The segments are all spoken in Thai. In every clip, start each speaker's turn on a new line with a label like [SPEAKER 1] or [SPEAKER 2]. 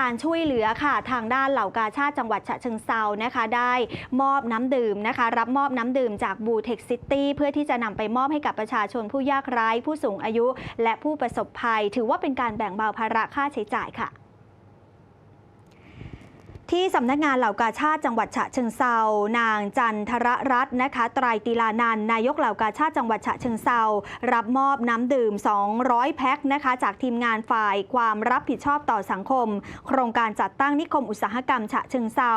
[SPEAKER 1] การช่วยเหลือค่ะทางด้านเหล่ากาชาติจังหวัดฉะเชิงเซานะคะ ได้มอบน้ำดื่มนะคะ รับมอบน้ำดื่มจากบูเทคซิตี้เพื่อที่จะนำไปมอบให้กับประชาชนผู้ยากไร้ผู้สูงอายุ และผู้ประสบภัย ถือว่าเป็นการแบ่งเบาภาระค่าใช้จ่ายค่ะ ที่สำนักงานเหล่ากาชาติจังหวัดฉะเชิงเซานางจันทรรัตน์นะคะไตรตีลานันนายกเหล่ากาชาติจังหวัดฉะเชิงเซารับมอบน้ำดื่ม 200 แพ็คนะคะจากทีมงานฝ่ายความรับผิดชอบต่อสังคม โครงการจัดตั้งนิคมอุตสาหกรรมฉะเชิงเซา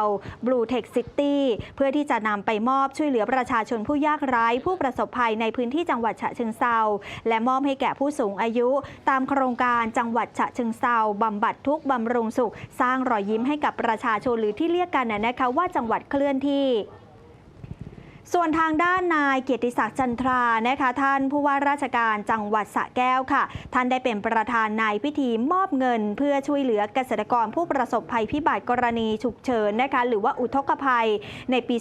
[SPEAKER 1] Blue Tech City เพื่อที่จะนำไปมอบช่วยเหลือประชาชนผู้ยากไร้ผู้ประสบภัยในพื้นที่จังหวัดฉะเชิงเซาและมอบให้แก่ผู้สูงอายุ ตามโครงการจังหวัดฉะเชิงเซาบำบัดทุกบำรุงสุข สร้างรอยยิ้มให้กับประชาชนหรือที่เรียกกันนะนะคะว่าจังหวัดเคลื่อนที่ ส่วนทางด้านนายเกียรติศักดิ์จันทรานะคะท่านผู้ว่าราชการจังหวัดสระแก้วค่ะ ท่านได้เป็นประธานในพิธีมอบเงิน เพื่อช่วยเหลือเกษตรกรผู้ประสบภัยพิบัติกรณีฉุกเฉินนะคะหรือว่าอุทกภัยในปี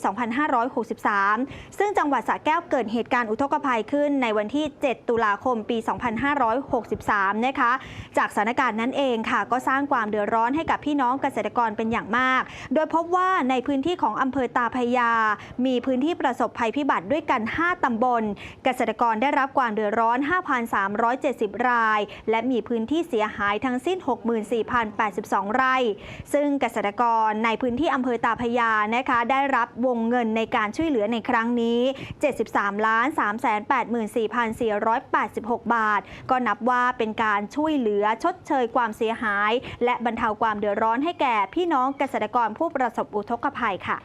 [SPEAKER 1] 2563 ซึ่งจังหวัดสระแก้วเกิดเหตุการณ์อุทกภัยขึ้นในวันที่ 7 ตุลาคมปี 2563 นะคะจากสถานการณ์นั้นเองค่ะ ก็สร้างความเดือดร้อนให้กับพี่น้องเกษตรกรเป็นอย่างมาก โดยพบว่าในพื้นที่ของอำเภอตาพยา มีพื้นที่ประสบภัยพิบัติด้วยกัน 5 ตำบล เกษตรกรได้รับความเดือดร้อน 5,370 ราย และมีพื้นที่เสียหายทั้งสิ้น 64,082 ไร่ ซึ่งเกษตรกรในพื้นที่อำเภอตาพยานะคะ ได้รับวงเงินในการช่วยเหลือในครั้งนี้ 73ล้าน384,486 บาท ก็นับว่าเป็นการช่วยเหลือชดเชยความเสียหาย และบรรเทาความเดือดร้อนให้แก่พี่น้องเกษตรกรผู้ประสบอุทกภัยค่ะ